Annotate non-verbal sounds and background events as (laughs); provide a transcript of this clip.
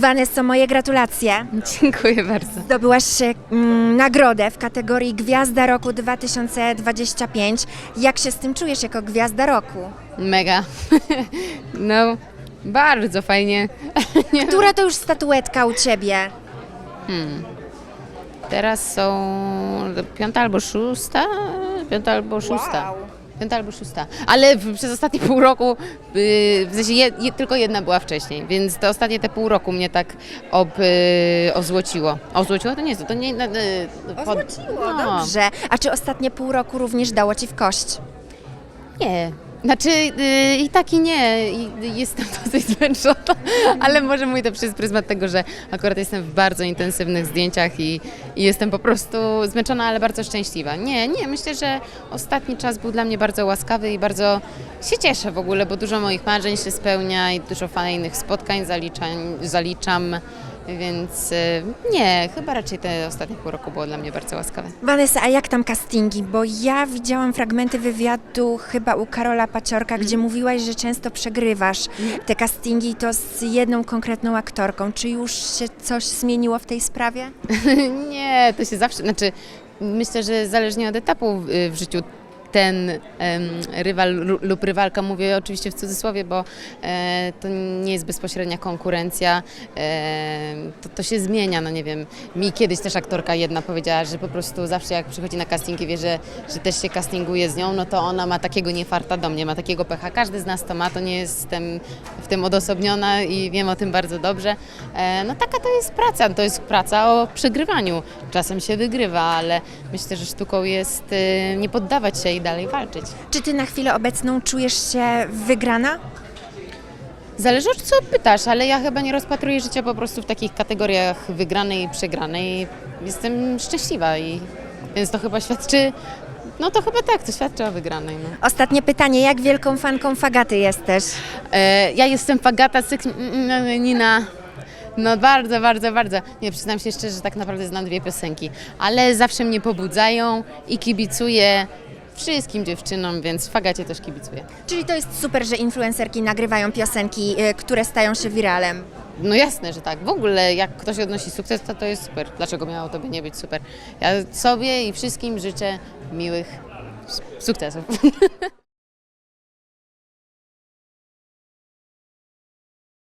Vanessa, moje gratulacje. Dziękuję bardzo. Zdobyłaś e, mm, nagrodę w kategorii Gwiazda Roku 2025. Jak się z tym czujesz jako Gwiazda Roku? Mega. (laughs) No, bardzo fajnie. (laughs) Nie. Która to już statuetka u Ciebie? Teraz są piąta albo szósta? Piąta albo szósta. Piąta albo szósta. Ale w, przez ostatnie pół roku, yy, w sensie je, je, tylko jedna była wcześniej, więc to ostatnie te pół roku mnie tak ob, yy, ozłociło. Ozłociło to nie jest, to nie... Yy, pod- Ozłociło, no. dobrze. A czy ostatnie pół roku również dało Ci w kość? Nie. Znaczy yy, i tak i nie. I, jestem (laughs) dosyć zmęczona, ale może mówię to przez pryzmat tego, że akurat jestem w bardzo intensywnych zdjęciach i, i jestem po prostu zmęczona, ale bardzo szczęśliwa. Nie, nie, myślę, że ostatni czas był dla mnie bardzo łaskawy i bardzo się cieszę w ogóle, bo dużo moich marzeń się spełnia i dużo fajnych spotkań zaliczam więc yy, nie, chyba raczej te ostatnie pół roku było dla mnie bardzo łaskawe. Vanessa, a jak tam castingi? Bo ja widziałam fragmenty wywiadu chyba u Karola Paciorka, gdzie mówiłaś, że często przegrywasz te castingi to z jedną konkretną aktorką. Czy już się coś zmieniło w tej sprawie? (laughs) Nie, to się zawsze, znaczy myślę, że zależnie od etapu w życiu ten rywal lu- lub rywalka, mówię oczywiście w cudzysłowie, bo e, to nie jest bezpośrednia konkurencja, e, to, to się zmienia, no nie wiem, mi kiedyś też aktorka jedna powiedziała, że po prostu zawsze jak przychodzi na casting i wie, że, że też się castinguje z nią, no to ona ma takiego niefarta do mnie, ma takiego pecha, każdy z nas to ma, to nie jestem w tym odosobniona i wiem o tym bardzo dobrze. E, no taka to jest praca, to jest praca o przegrywaniu. Czasem się wygrywa, ale myślę, że sztuką jest e, nie poddawać się i dalej walczyć. Czy ty na chwilę obecną czujesz się wygrana? Zależy od co pytasz, ale ja chyba nie rozpatruję życia po prostu w takich kategoriach wygranej i przegranej. Jestem szczęśliwa i więc to chyba świadczy, no to chyba tak, to świadczy o wygranej. No. Ostatnie pytanie, jak wielką fanką Fagaty jesteś? E, ja jestem Fagata. Nina. No bardzo, bardzo, bardzo. Nie, przyznam się szczerze, że tak naprawdę znam dwie piosenki, ale zawsze mnie pobudzają i kibicuję wszystkim dziewczynom, więc Fagacie też kibicuję. Czyli to jest super, że influencerki nagrywają piosenki, y, które stają się wiralem. No jasne, że tak. W ogóle jak ktoś odnosi sukces, to to jest super. Dlaczego miało tobie nie być super? Ja sobie i wszystkim życzę miłych s- sukcesów. (laughs)